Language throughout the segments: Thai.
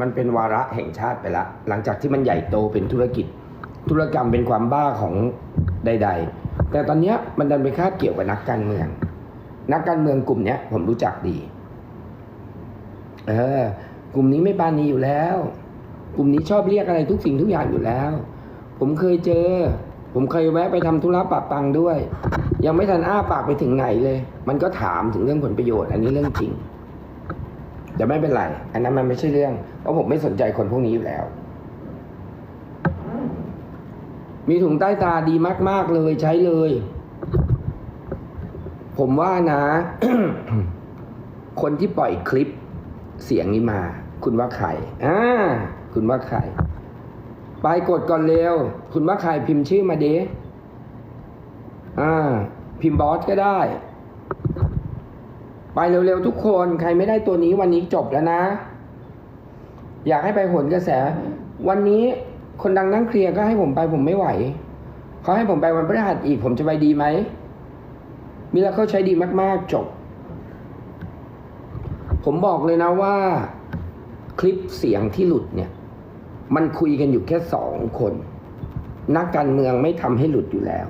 มันเป็นวาระแห่งชาติไปละ หลังจากที่มันใหญ่โตเป็นธุรกิจ ธุรกรรมเป็นความบ้าของใด ๆ แต่ตอนนี้มันดันไปคาบเกี่ยวกับนักการเมือง นักการเมืองกลุ่มเนี้ยผมรู้จักดี เออ กลุ่มนี้ไม่ปานีอยู่แล้ว กลุ่มนี้ชอบเรียกอะไรทุกสิ่งทุกอย่างอยู่แล้ว ผมเคยเจอ ผมเคยแวะไปทำธุระปะปังด้วย ยังไม่ทันอ้าปากไปถึงไหนเลย มันก็ถามถึงเรื่องผลประโยชน์ อันนี้เรื่องจริง แต่ไม่เป็นไร อันนั้นมันไม่ใช่เรื่องเพราะผมไม่สนใจคนพวกนี้อยู่แล้ว มีถุงใต้ตาดีมาก ๆ เลยใช้เลย ผมว่านะ คนที่ปล่อยคลิปเสียงนี้มา คุณว่าใครอ่าคุณว่าใครไปกดก่อนเร็ว คุณว่าใครพิมพ์ชื่อมาเดอ่า พิมพ์บอสก็ได้ ไปเร็วๆทุกคนใครไม่ได้ตัวนี้วันนี้จบแล้วนะ อยากให้ไปผลกระแส วันนี้คนดังนั่งเคลียร์ก็ให้ผมไปผมไม่ไหวเขาให้ผมไปวันพฤหัสอีกผมจะไปดีไหมมิราเขาใช้ดีมากๆจบ ผมบอกเลยนะว่า คลิปเสียงที่หลุดเนี่ย มันคุยกันอยู่แค่สองคน นักการเมืองไม่ทำให้หลุดอยู่แล้ว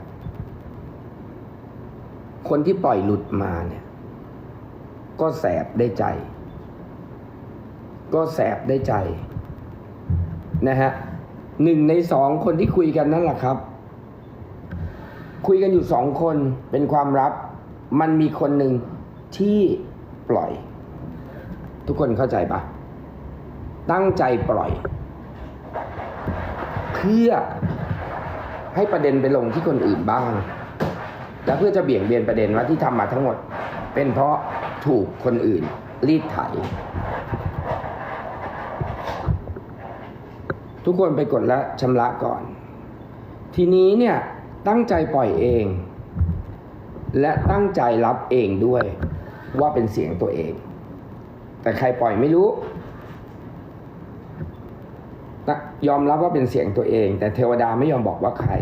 คนที่ปล่อยหลุดมาเนี่ย ก็แสบได้ใจ ก็แสบได้ใจนะฮะหนึ่งในสองคนที่คุยกันนั่นแหละครับ คุยกันอยู่สองคนเป็นความลับ มันมีคนหนึ่งที่ปล่อย ทุกคนเข้าใจปะตั้งใจปล่อย เพื่อให้ประเด็นไปลงที่คนอื่นบ้าง และเพื่อจะเบี่ยงเบนประเด็นว่าที่ทำมาทั้งหมด เป็นเพราะ ถูกคนอื่น รีดไถ ทุกคนไปกดและชำระก่อน ทีนี้เนี่ยตั้งใจปล่อยเอง และตั้งใจรับเองด้วยว่าเป็นเสียงตัวเอง แต่ใครปล่อยไม่รู้ยอมรับว่าเป็นเสียงตัวเอง แต่เทวดาไม่ยอมบอกว่าใคร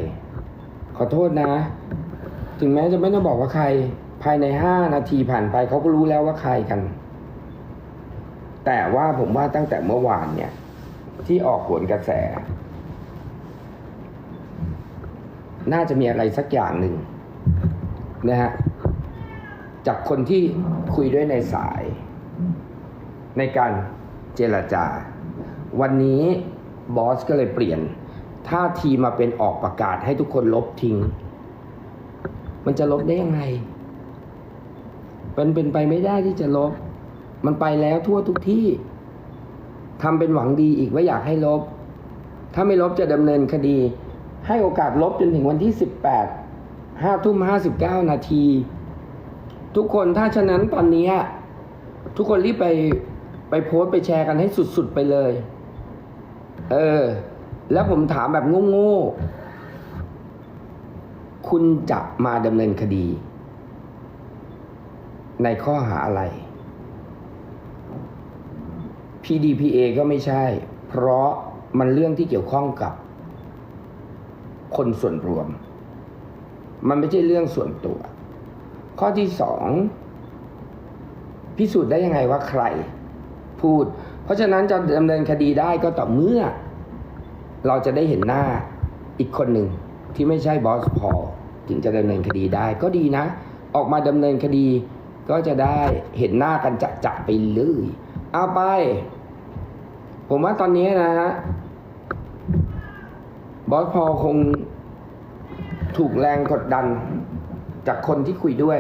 ขอโทษนะ ถึงแม้จะไม่ต้องบอกว่าใคร ภายในห้านาทีผ่านไปเขาก็รู้แล้วว่าใครกัน แต่ว่าผมว่าตั้งแต่เมื่อวานเนี่ย ที่ออกผลกระแส น่าจะมีอะไรสักอย่างหนึ่งนะฮะจากคนที่คุยด้วยในสาย ในการเจรจา วันนี้บอสก็เลยเปลี่ยนท่าทีมาเป็นออกประกาศให้ทุกคนลบทิ้ง มันจะลบได้ยังไง มันเป็นไปไม่ได้ที่จะลบ มันไปแล้วทั่วทุกที่ทำเป็นหวังดีอีกว่าอยากให้ลบ ถ้าไม่ลบจะดำเนินคดี ให้โอกาสลบจนถึงวันที่ 18 5ทุ่ม59 นาที ทุกคนถ้าฉะนั้นตอนนี้ ทุกคนรีบไปไปโพสต์ไปแชร์กันให้สุดๆไปเลย เออ แล้วผมถามแบบโง่ๆ คุณจะมาดำเนินคดี ในข้อหาอะไร PDPA ก็ไม่ใช่ เพราะมันเรื่องที่เกี่ยวข้องกับ คนส่วนรวม มันไม่ใช่เรื่องส่วนตัว ข้อที่สองพิสูจน์ได้ยังไงว่าใคร พูด เพราะฉะนั้นจะดำเนินคดีได้ก็ต่อเมื่อ เราจะได้เห็นหน้าอีกคนหนึ่งที่ไม่ใช่บอสพอถึงจะดำเนินคดีได้ก็ดีนะ ออกมาดำเนินคดี ก็จะได้เห็นหน้ากันจะจะไปเลยเอาไป ผมว่าตอนนี้นะฮะบอสพอคงถูกแรงกดดันจากคนที่คุยด้วย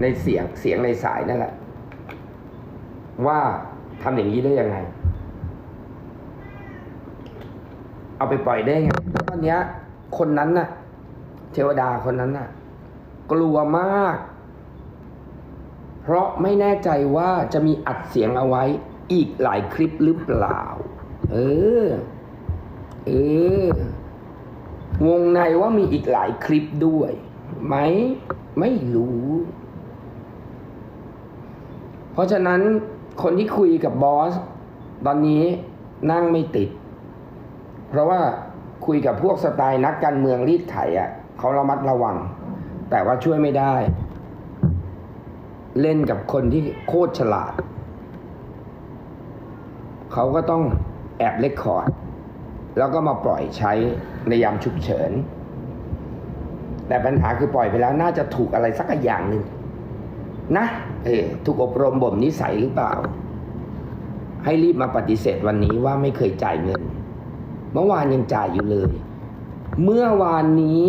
ในเสียงเสียงในสายนั่นแหละ ว่าทำอย่างนี้ได้ยังไง เอาไปปล่อยได้ไงตอนนี้คนนั้นน่ะ เทวดาคนนั้นน่ะ กลัวมาก เพราะไม่แน่ใจว่าจะมีอัดเสียงเอาไว้อีกหลายคลิปหรือเปล่า เออ เออ วงในว่ามีอีกหลายคลิปด้วยไหมไม่รู้ เพราะฉะนั้นคนที่คุยกับบอส ตอนนี้นั่งไม่ติด เพราะว่าคุยกับพวกสไตล์นักการเมืองรีดไถอะเขาระมัดระวัง แต่ว่าช่วยไม่ได้ เล่นกับคนที่โคตรฉลาด เขาก็ต้องแอบเลคคอร์ด แล้วก็มาปล่อยใช้ในยามฉุกเฉิน แต่ปัญหาคือปล่อยไปแล้วน่าจะถูกอะไรสักอย่างหนึ่งนะเออถูกอบรมบ่มนิสัยหรือเปล่า ให้รีบมาปฏิเสธวันนี้ว่าไม่เคยจ่ายเงิน เมื่อวานยังจ่ายอยู่เลย เมื่อวานนี้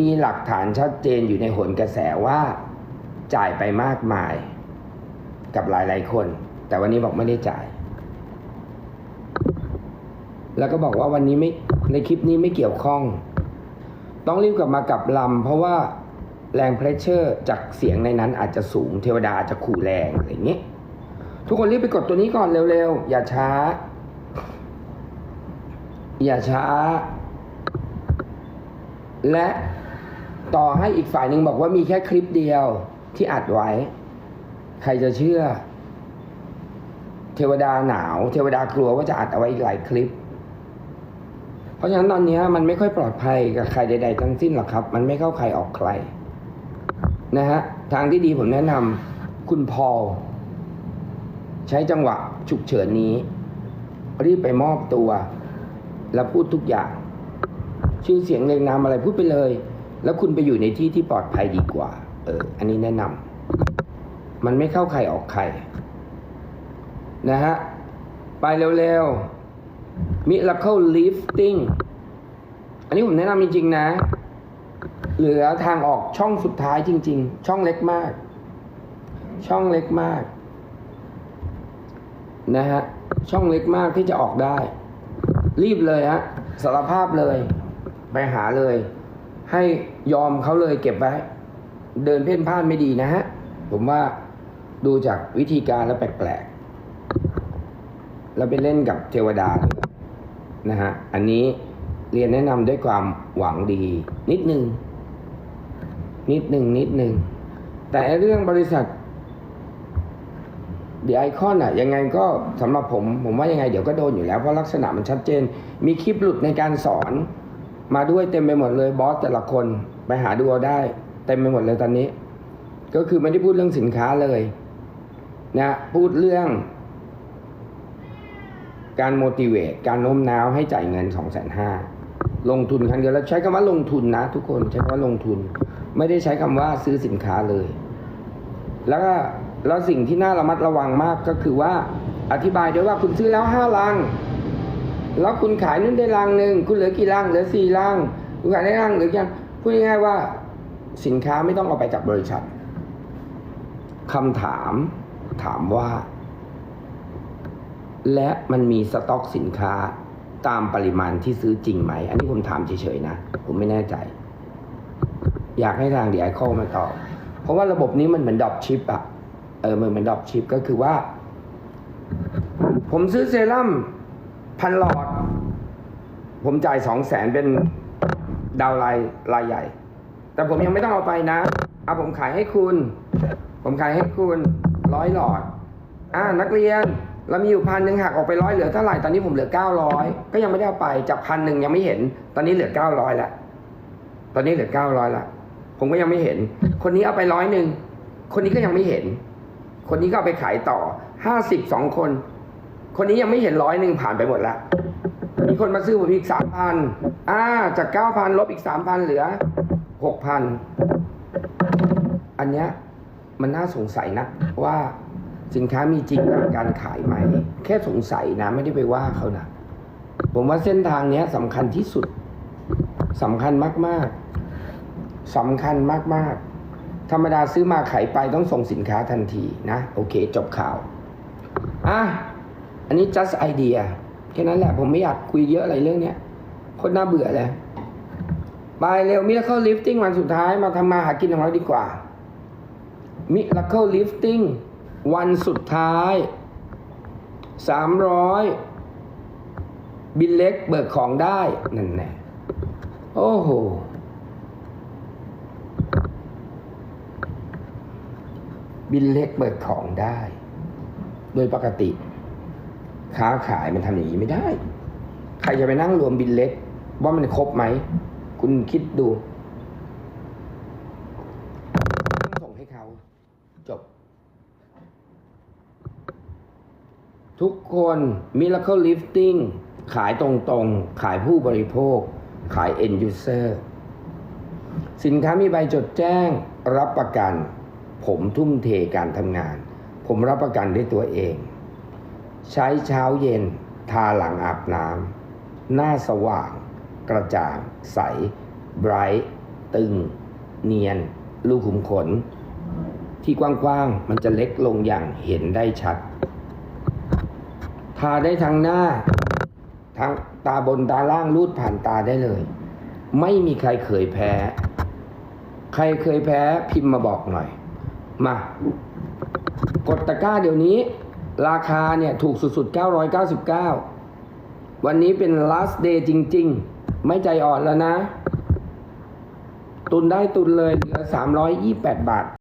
มีหลักฐานชัดเจนอยู่ในหนกระแสว่า จ่ายไปมากมาย กับหลายๆคน แต่วันนี้บอกไม่ได้จ่าย แล้วก็บอกว่าวันนี้ไม่ในคลิปนี้ไม่เกี่ยวข้อง ต้องรีบกลับมากับลำเพราะว่าแรงเพรสเชอร์จากเสียงในนั้นอาจจะสูงเทวดาอาจจะขู่แรงอะไรอย่างนี้ ทุกคนรีบไปกดตัวนี้ก่อนเร็วๆ อย่าช้า อย่าช้า และต่อให้อีกฝ่ายหนึ่งบอกว่ามีแค่คลิปเดียว ที่อัดไว้ ใครจะเชื่อ เทวดาหนาว เทวดากลัวว่าจะอัดเอาไว้อีกหลายคลิป เพราะฉะนั้นตอนนี้มันไม่ค่อยปลอดภัยกับใครใด ๆ ทั้งสิ้นหรอกครับ มันไม่เข้าใครออกใคร นะฮะ ทางที่ดีผมแนะนำคุณพอลใช้จังหวะฉุกเฉินนี้ รีบไปมอบตัว แล้วพูดทุกอย่าง ชื่อเสียงเรียงนามอะไรพูดไปเลย แล้วคุณไปอยู่ในที่ที่ปลอดภัยดีกว่า เอออันนี้แนะนำมันไม่เข้าใครออกใครนะฮะ ไปเร็วๆ Miracle Lifting อันนี้ผมแนะนำจริงๆนะ เหลือทางออกช่องสุดท้ายจริง ๆ ช่องเล็กมาก ช่องเล็กมาก นะฮะ ช่องเล็กมากที่จะออกได้ รีบเลยฮะสารภาพเลย ไปหาเลย ให้ยอมเขาเลยเก็บไว้ เดินเพ่นพ่านไม่ดีนะฮะ ผมว่าดูจากวิธีการแล้วแปลกๆแล้วไปเล่นกับเทวดานะฮะ อันนี้เรียนแนะนำด้วยความหวังดี นิดนึง นิดหนึ่งนิดหนึ่ง แต่เรื่องบริษัทเดี๋ยวไอคอนอะยังไงก็สำหรับผม ผมว่ายังไงเดี๋ยวก็โดนอยู่แล้วเพราะลักษณะมันชัดเจน มีคลิปหลุดในการสอน มาด้วยเต็มไปหมดเลยบอสแต่ละคนไปหาดูเอาได้ เต็มไปหมดเลยตอนนี้ ก็คือไม่ได้พูดเรื่องสินค้าเลยนะพูดเรื่องการ motivate การโน้มน้าวให้จ่ายเงินสองแสนห้าลงทุนครั้งเดียวแล้วใช้คำว่าลงทุนนะ ทุกคนใช้คำว่าลงทุน ไม่ได้ใช้คำว่าซื้อสินค้าเลย แล้วก็แล้วสิ่งที่น่าระมัดระวังมากก็คือว่าอธิบายด้วยว่าคุณซื้อแล้วห้าลัง แล้วคุณขายนู่นได้ลังหนึ่งคุณเหลือกี่ลังเหลือสี่ลังคุณขายได้ลังหรือยังพูดง่ายๆว่า สินค้าไม่ต้องเอาไปจากบริษัทคำถามถามว่า และมันมีสต็อกสินค้าตามปริมาณที่ซื้อจริงไหม อันนี้ผมถามเฉยๆนะ ผมไม่แน่ใจ อยากให้ทางเดีไอคอมาตอบ เพราะว่าระบบนี้มันเหมือนดรอปชิปอะเออมันเหมือนดรอปชิปก็คือว่า ผมซื้อเซรั่มพันหลอด ผมจ่ายสองแสนเป็นดาวน์ไลน์รายใหญ่ แต่ผมยังไม่ต้องเอาไปนะ เอาผมขายให้คุณ ผมขายให้คุณร้อยหลอด อ่านักเรียนเรามีอยู่พันหนึ่งหักออกไปร้อยเหลือเท่าไหร่ตอนนี้ผมเหลือเก้าร้อยก็ยังไม่ได้เอาไปจากพันหนึ่งยังไม่เห็น ตอนนี้เหลือเก้าร้อยละตอนนี้เหลือเก้าร้อยละผมก็ยังไม่เห็น คนนี้เอาไปร้อยหนึ่งคนนี้ก็ยังไม่เห็น คนนี้ก็เอาไปขายต่อห้าสิบสองคน คนนี้ยังไม่เห็นร้อยหนึ่งผ่านไปหมดละมีคนมาซื้อผมอีกสามพันอ่าจากเก้าพันลบอีกสามพันเหลือ หกพันอันเนี้ยมันน่าสงสัยนะว่าสินค้ามีจริงตามการขายไหม แค่สงสัยนะ ไม่ได้ไปว่าเขานะ ผมว่าเส้นทางเนี้ยสำคัญที่สุดสำคัญมาก ๆสำคัญมาก ๆ ธรรมดาซื้อมาขายไปต้องส่งสินค้าทันทีนะ โอเค จบข่าว อะ อันนี้ just idea แค่นั้นแหละผมไม่อยากคุยเยอะอะไรเรื่องเนี้ยโคนน่าเบื่อเลย ไปเร็ว Miracle Lifting วันสุดท้ายมาทำมาหากินของเราดีกว่า Miracle Lifting วันสุดท้าย 300 บินเล็กเบิกของได้ นั่นแน่โอ้โหบินเล็กเบิกของได้ โดยปกติ ค้าขายมันทำอย่างนี้ไม่ได้ ใครจะไปนั่งรวมบินเล็ก ว่ามันครบไหม คุณคิดดูต้องส่งให้เขา จบ ทุกคน Miracle Lifting ขายตรงๆ ขายผู้บริโภค ขาย end user สินค้ามีใบจดแจ้ง รับประกัน ผมทุ่มเทการทำงาน ผมรับประกันด้วยตัวเอง ใช้เช้าเย็น ทาหลังอาบน้ำหน้าสว่าง กระจ่าง ใสไบรท์ตึง เนียน ลูกขุมขน ที่กว้างๆ มันจะเล็กลงอย่างเห็นได้ชัด ทาได้ทั้งหน้า ทั้งตาบนตาล่างรูดผ่านตาได้เลย ไม่มีใครเคยแพ้ ใครเคยแพ้พิมพ์มาบอกหน่อย มากดตะกร้าเดี๋ยวนี้ ราคาเนี่ยถูกสุดๆ 999 วันนี้เป็น last day จริง ๆ ไม่ใจอ่อนแล้วนะ ตุนได้ตุนเลยเหลือ328บาท